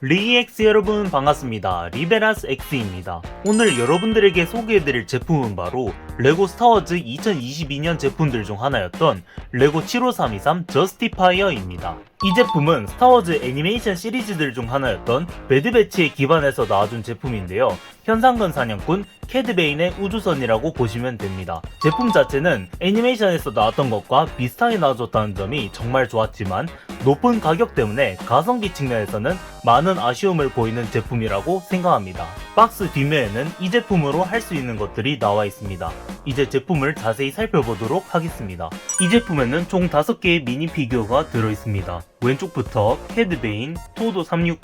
리엑스 여러분 반갑습니다. 리베라스 X입니다. 오늘 여러분들에게 소개해드릴 제품은 바로 레고 스타워즈 2022년 제품들 중 하나였던 레고 75323 저스티파이어입니다. 이 제품은 스타워즈 애니메이션 시리즈들 중 하나였던 배드배치에 기반해서 나와준 제품인데요. 현상금 사냥꾼 캐드베인의 우주선이라고 보시면 됩니다. 제품 자체는 애니메이션에서 나왔던 것과 비슷하게 나와줬다는 점이 정말 좋았지만 높은 가격 때문에 가성비 측면에서는 많은 아쉬움을 보이는 제품이라고 생각합니다. 박스 뒷면에는 이 제품으로 할 수 있는 것들이 나와 있습니다. 이제 제품을 자세히 살펴보도록 하겠습니다. 이 제품에는 총 5개의 미니 피규어가 들어있습니다. 왼쪽부터 캐드베인, 토도 360,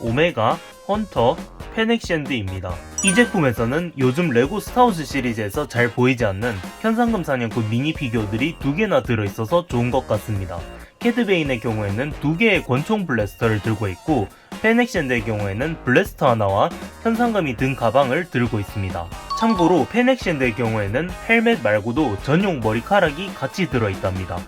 오메가, 헌터, 페넥션드입니다. 이 제품에서는 요즘 레고 스타워즈 시리즈에서 잘 보이지 않는 현상금 사냥꾼 미니 피규어들이 두 개나 들어있어서 좋은 것 같습니다. 캐드베인의 경우에는 두 개의 권총 블래스터를 들고 있고 페넥션드의 경우에는 블래스터 하나와 현상금이 든 가방을 들고 있습니다. 참고로 페넥션드의 경우에는 헬멧 말고도 전용 머리카락이 같이 들어있답니다.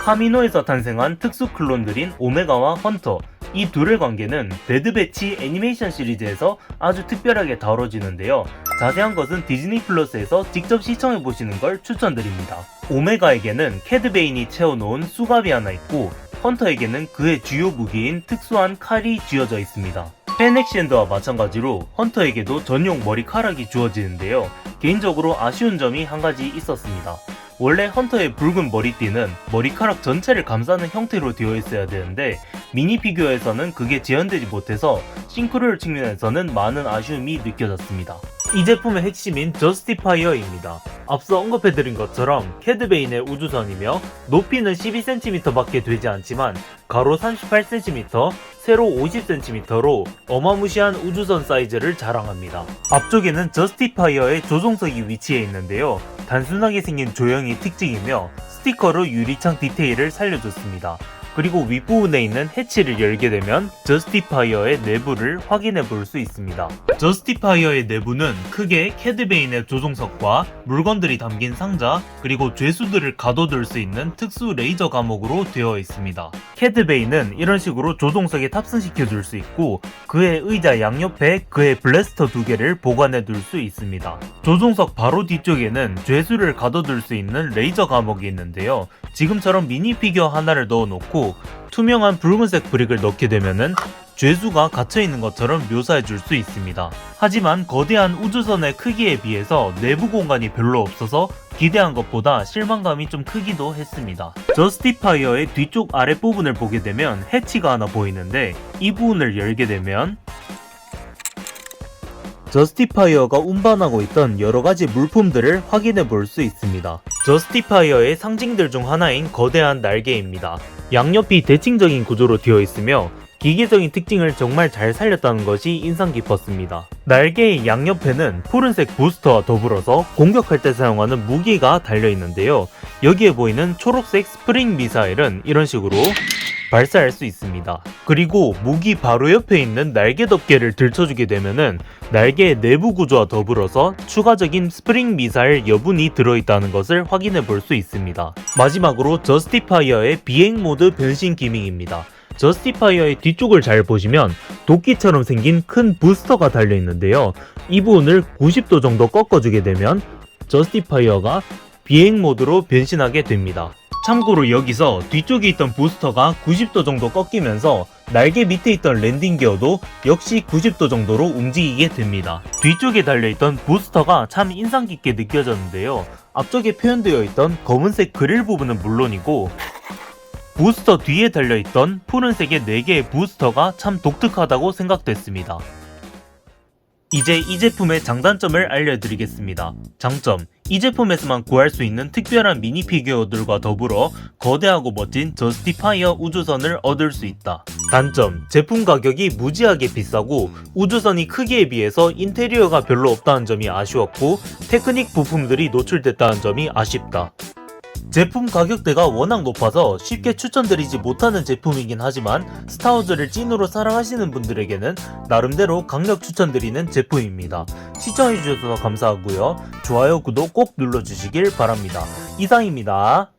카미노에서 탄생한 특수 클론들인 오메가와 헌터 이 둘의 관계는 데드배치 애니메이션 시리즈에서 아주 특별하게 다뤄지는데요. 자세한 것은 디즈니 플러스에서 직접 시청해 보시는 걸 추천드립니다. 오메가에게는 캐드베인이 채워놓은 수갑이 하나 있고 헌터에게는 그의 주요 무기인 특수한 칼이 쥐어져 있습니다. 펜엑시엔드와 마찬가지로 헌터에게도 전용 머리카락이 주어지는데요. 개인적으로 아쉬운 점이 한 가지 있었습니다. 원래 헌터의 붉은 머리띠는 머리카락 전체를 감싸는 형태로 되어 있어야 되는데 미니 피규어에서는 그게 재현되지 못해서 싱크로율 측면에서는 많은 아쉬움이 느껴졌습니다. 이 제품의 핵심인 저스티파이어입니다. 앞서 언급해드린 것처럼 캐드베인의 우주선이며 높이는 12cm밖에 되지 않지만 가로 38cm, 세로 50cm로 어마무시한 우주선 사이즈를 자랑합니다. 앞쪽에는 저스티파이어의 조종석이 위치해 있는데요. 단순하게 생긴 조형이 특징이며 스티커로 유리창 디테일을 살려줬습니다. 그리고 윗부분에 있는 해치를 열게 되면 저스티파이어의 내부를 확인해 볼 수 있습니다. 저스티파이어의 내부는 크게 캐드베인의 조종석과 물건들이 담긴 상자 그리고 죄수들을 가둬둘 수 있는 특수 레이저 감옥으로 되어 있습니다. 캐드베인은 이런 식으로 조종석에 탑승시켜 줄 수 있고 그의 의자 양옆에 그의 블래스터 두 개를 보관해 둘 수 있습니다. 조종석 바로 뒤쪽에는 죄수를 가둬둘 수 있는 레이저 감옥이 있는데요. 지금처럼 미니 피규어 하나를 넣어놓고 투명한 붉은색 브릭을 넣게 되면은 죄수가 갇혀 있는 것처럼 묘사해 줄 수 있습니다. 하지만 거대한 우주선의 크기에 비해서 내부 공간이 별로 없어서 기대한 것보다 실망감이 좀 크기도 했습니다. 저스티파이어의 뒤쪽 아랫부분을 보게 되면 해치가 하나 보이는데 이 부분을 열게 되면 저스티파이어가 운반하고 있던 여러가지 물품들을 확인해 볼 수 있습니다. 저스티파이어의 상징들 중 하나인 거대한 날개입니다. 양옆이 대칭적인 구조로 되어 있으며 기계적인 특징을 정말 잘 살렸다는 것이 인상 깊었습니다. 날개의 양옆에는 푸른색 부스터와 더불어서 공격할 때 사용하는 무기가 달려 있는데요. 여기에 보이는 초록색 스프링 미사일은 이런 식으로 발사할 수 있습니다. 그리고 무기 바로 옆에 있는 날개 덮개를 들쳐주게 되면은 날개의 내부 구조와 더불어서 추가적인 스프링 미사일 여분이 들어있다는 것을 확인해 볼 수 있습니다. 마지막으로 저스티파이어의 비행 모드 변신 기믹입니다. 저스티파이어의 뒤쪽을 잘 보시면 도끼처럼 생긴 큰 부스터가 달려 있는데요. 이 부분을 90도 정도 꺾어주게 되면 저스티파이어가 비행 모드로 변신하게 됩니다. 참고로 여기서 뒤쪽에 있던 부스터가 90도 정도 꺾이면서 날개 밑에 있던 랜딩 기어도 역시 90도 정도로 움직이게 됩니다. 뒤쪽에 달려있던 부스터가 참 인상 깊게 느껴졌는데요. 앞쪽에 표현되어 있던 검은색 그릴 부분은 물론이고 부스터 뒤에 달려있던 푸른색의 4개의 부스터가 참 독특하다고 생각됐습니다. 이제 이 제품의 장단점을 알려드리겠습니다. 장점. 이 제품에서만 구할 수 있는 특별한 미니 피규어들과 더불어 거대하고 멋진 저스티파이어 우주선을 얻을 수 있다. 단점. 제품 가격이 무지하게 비싸고 우주선이 크기에 비해서 인테리어가 별로 없다는 점이 아쉬웠고 테크닉 부품들이 노출됐다는 점이 아쉽다. 제품 가격대가 워낙 높아서 쉽게 추천드리지 못하는 제품이긴 하지만 스타워즈를 찐으로 사랑하시는 분들에게는 나름대로 강력 추천드리는 제품입니다. 시청해주셔서 감사하고요. 좋아요, 구독 꼭 눌러주시길 바랍니다. 이상입니다.